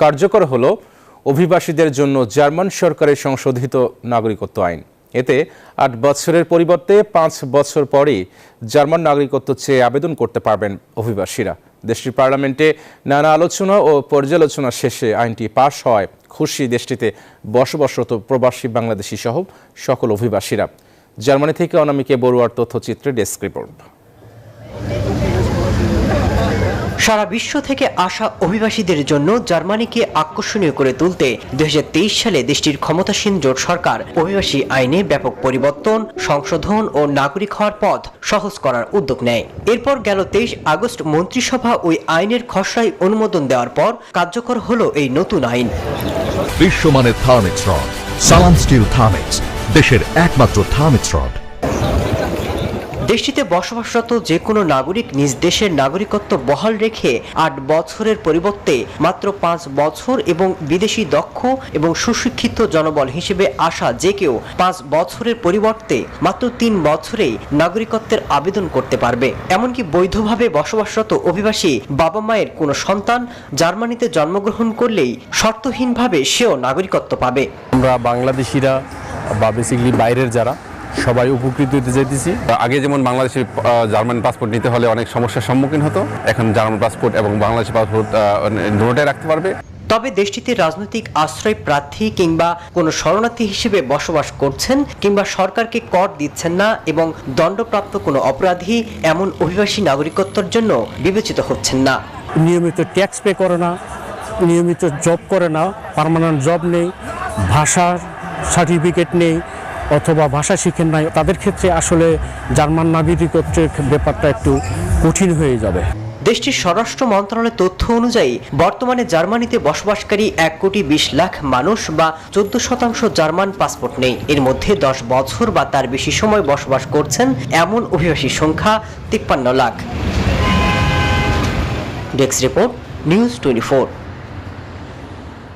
কার্যকর হল অভিবাসীদের জন্য জার্মান সরকারের সংশোধিত নাগরিকত্ব আইন। এতে আট বছরের পরিবর্তে পাঁচ বছর পরেই জার্মান নাগরিকত্ব চেয়ে আবেদন করতে পারবেন অভিবাসীরা। দেশটির পার্লামেন্টে নানা আলোচনা ও পর্যালোচনা শেষে আইনটি পাশ হওয়ায় খুশি দেশটিতে বসবাসরত প্রবাসী বাংলাদেশি সহ সকল অভিবাসীরা। জার্মানি থেকে অনামিকে বড়ুয়ার তথ্যচিত্রে ডেস্ক রিপোর্ট। সারা বিশ্ব থেকে আসা অভিবাসীদের জন্য জার্মানিকে আকর্ষণীয় করে তুলতে দুই হাজার তেইশ সালে দেশটির ক্ষমতাসীন জোট সরকার অভিবাসী আইনে ব্যাপক পরিবর্তন, সংশোধন ও নাগরিক হওয়ার পথ সহজ করার উদ্যোগ নেয়। এরপর গেল তেইশ আগস্ট মন্ত্রিসভা ওই আইনের খসড়ায় অনুমোদন দেওয়ার পর কার্যকর হল এই নতুন আইন। বিশ্বমানের Thermex rod, Salam steel Thermex, দেশের একমাত্র থার্মিক্স রড। দেশটিতে বসবাসরত যে কোনো নাগরিক নিজ দেশের নাগরিকত্ব বহাল রেখে আট বছরের পরিবর্তে মাত্র পাঁচ বছর এবং বিদেশি দক্ষ এবং সুশিক্ষিত জনবল হিসেবে আসা যে কেউ পাঁচ বছরের পরিবর্তে মাত্র তিন বছরেই নাগরিকত্বের আবেদন করতে পারবে। এমনকি বৈধভাবে বসবাসরত অভিবাসী বাবা মায়ের কোনো সন্তান জার্মানিতে জন্মগ্রহণ করলেই শর্তহীনভাবে সেও নাগরিকত্ব পাবে। আমরা বাংলাদেশিরা বা বেসিক্যালি বাইরের যারা সবাই উপকৃত হতে চাইতেছি। আগে যেমন বাংলাদেশে জার্মান পাসপোর্ট নিতে হলে অনেক সমস্যার সম্মুখীন হতো এখন জার্মান পাসপোর্ট এবং বাংলাদেশি পাসপোর্ট দুটোটাই রাখতে পারবে। তবে দেশটিতে রাজনৈতিক আশ্রয় প্রার্থী কিংবা কোনো শরণার্থী হিসেবে বসবাস করছেন কিংবা সরকারকে কর দিচ্ছেন না এবং দণ্ডপ্রাপ্ত কোনো অপরাধী এমন অভিবাসী নাগরিকত্বের জন্য বিবেচিত হচ্ছেন না। নিয়মিত ট্যাক্স পে করে না নিয়মিত জব করে না পারমানেন্ট জব নেই ভাষার সার্টিফিকেট নেই অথবা ভাষা শিখেন নাই, তাদের ক্ষেত্রে আসলে জার্মান নাগরিকত্বের ব্যাপারটা একটু কঠিন হয়ে যাবে। দেশটির স্বরাষ্ট্র মন্ত্রণালয়ের তথ্য অনুযায়ী, বর্তমানে জার্মানিতে বসবাসকারী এক কোটি বিশ লাখ মানুষ বা চোদ্দ শতাংশ জার্মান পাসপোর্ট নেই। এর মধ্যে দশ বছর বা তার বেশি সময় বসবাস করছেন এমন অভিবাসীর সংখ্যা তিপ্পান্ন lakh. Desk report, news twenty